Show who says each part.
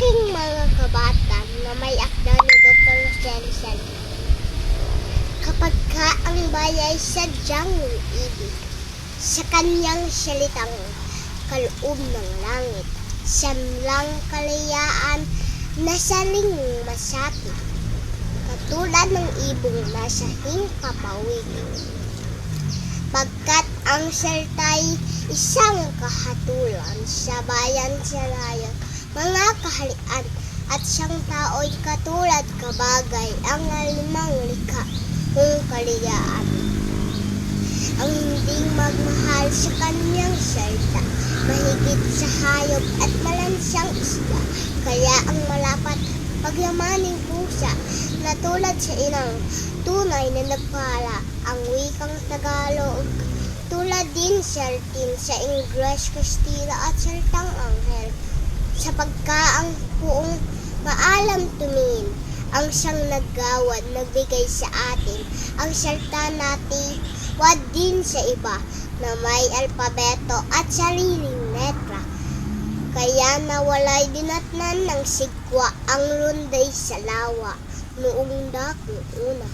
Speaker 1: aking mga kabatan na may akda ni Dr. Sensen. Kapag ka ang bayay sadyang ibig, sa kanyang salitang kaloob ng langit, siyamlang kalayaan na saling masapi, katulad ng ibong nasa hingpapawid. Pagkat ang saltay isang kahatulan sa bayan sa layan, mga kahalian at siyang tao'y katulad kabagay ang limang likha kung kaliyaan. Ang hindi magmahal sa kanyang salta, mahigit sa hayop at malansang isda, kaya ang malapat pagyamaning pusa na tulad sa inang tunay na nagpala ang wikang Tagalog. Tulad din sa sa Ingles, Kastila at Saltang Anghel. Sa pagkaang buong maalam tumingin, ang siyang naggawad, nagbigay sa atin, ang salta natin, wad din sa iba, na may alpabeto at sariling letra. Kaya nawalay dinatnan ng sigwa ang lunday sa lawa noong dakong una.